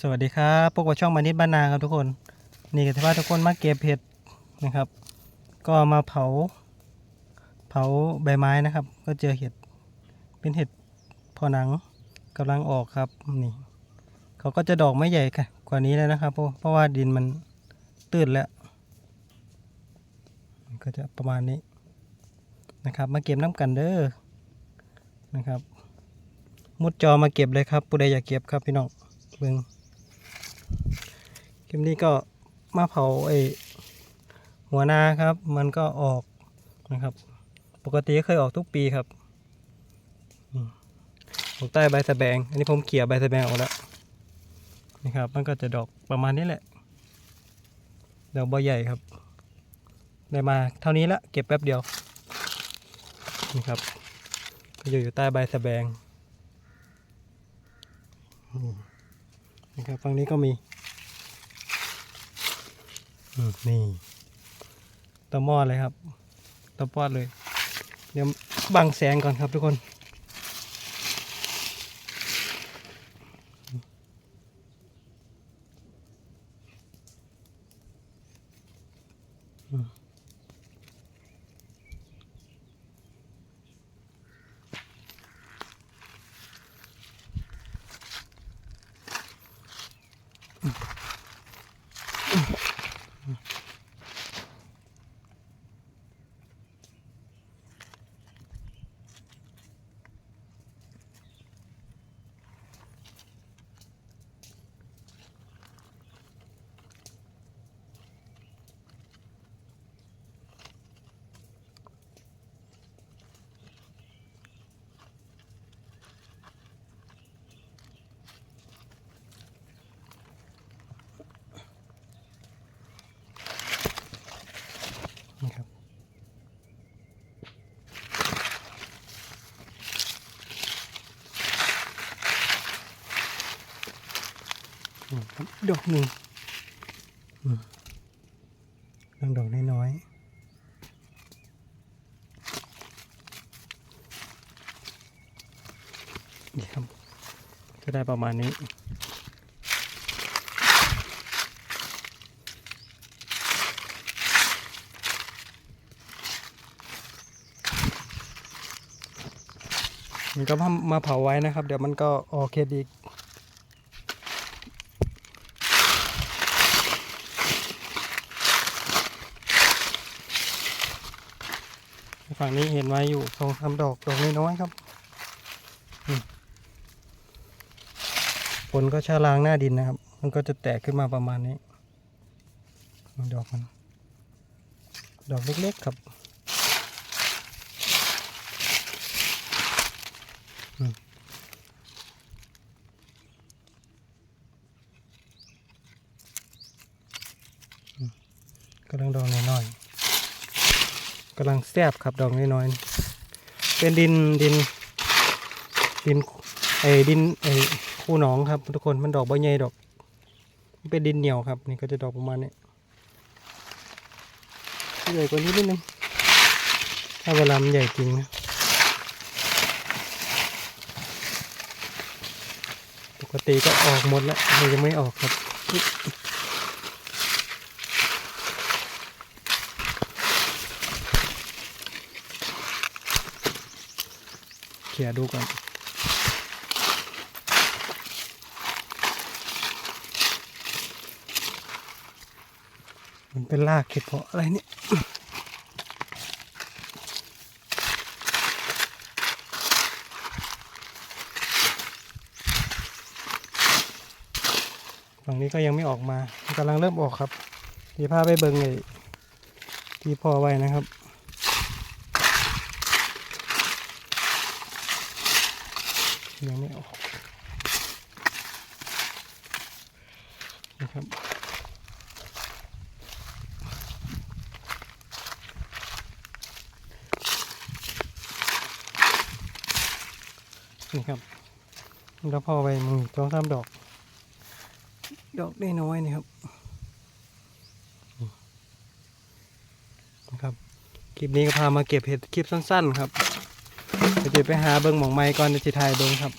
สวัสดีครับพวกว่าช่องมานิดบ้านนาครับทุกคน นี่ก็ถือว่าทุกคนมาเก็บเห็ดนะครับ ก็มาเผา เผาใบไม้นะครับ ก็เจอเห็ด เป็นเห็ดพอหนังกำลังออกครับนี่เขาก็จะดอกไม่ใหญ่ค่กว่านี้แล้วนะครับ เพราะเพราะว่าดินมันตื้นแล้วก็จะประมาณนี้นะครับ มาเก็บน้ำกันเด้อนะครับ มุดจอมาเก็บเลยครับผู้ใดอยากเก็บครับพี่น้องเบิ่ง คลิปนี้ก็มาเผาไอหัวนาครับ มันก็ออกนะครับ ปกติเคยออกทุกปีครับอืมอกใต้ใบสะแบง อันนี้ผมเขี่ยใบสะแบงออกแล้วนี่ครับ มันก็จะดอกประมาณนี้แหละดอกใบใหญ่ครับ ได้มาเท่านี้ละเก็บแป๊บเดียวนี่ครับ ก็อยู่อยู่ใต้ใบสะแบงนะครับฝั่งนี้ก็มี นี่ตะมอดเลยครับตะปอดเลย เดี๋ยวบังแสงก่อนครับทุกคนนี่ ครับดอกหนึ่งดอกดอกน้อยๆนี่ครับก็ได้ประมาณนี้มันก็มามาเผาไว้นะครับ เดี๋ยวมันก็ออกเคดอีก ฝั่งนี้เห็นไว้อยู่สองสามดอกดอกน้อยๆครับผลก็ชาลางหน้าดินนะครับ มันก็จะแตกขึ้นมาประมาณนี้ดอกมัน ดอกเล็กๆครับกำลังดอกน้อยๆ กำลังแซบครับดอกน้อยๆเป็นดินดิน ดินไอ้ดินไอ้คู่หนองครับ ทุกคนมันดอกใบใหญ่ดอกเป็นดินเหนียวครับ นี่ก็จะดอกประมาณนี้ใหญ่กว่านี้นิดนึงถ้าเวลามันใหญ่จริงนะปกติก็ออกหมดแล้วมันยังไม่ออกครับ เขี่ยดูก่อนมันเป็นรากเห็ดเพาะอะไรเนี่ยฝั่งนี้ก็ยังไม่ออกมากำลังเริ่มออกครับเดี๋ยวพาไปเบิงเลยที่พ่อไว้นะครับ ยังไม่ออกนะครับนี่ครับ แล้วพอไปมึงสองสามดอก ดอกได้น้อยนี่ครับนี่นะครับ คลิปนี้ก็พามาเก็บเห็ดคลิปสั้น ๆ ครับ เดี๋ยวไปหาเบิ้งหมองไม้ก่อนในจิทายเบิ้งครับ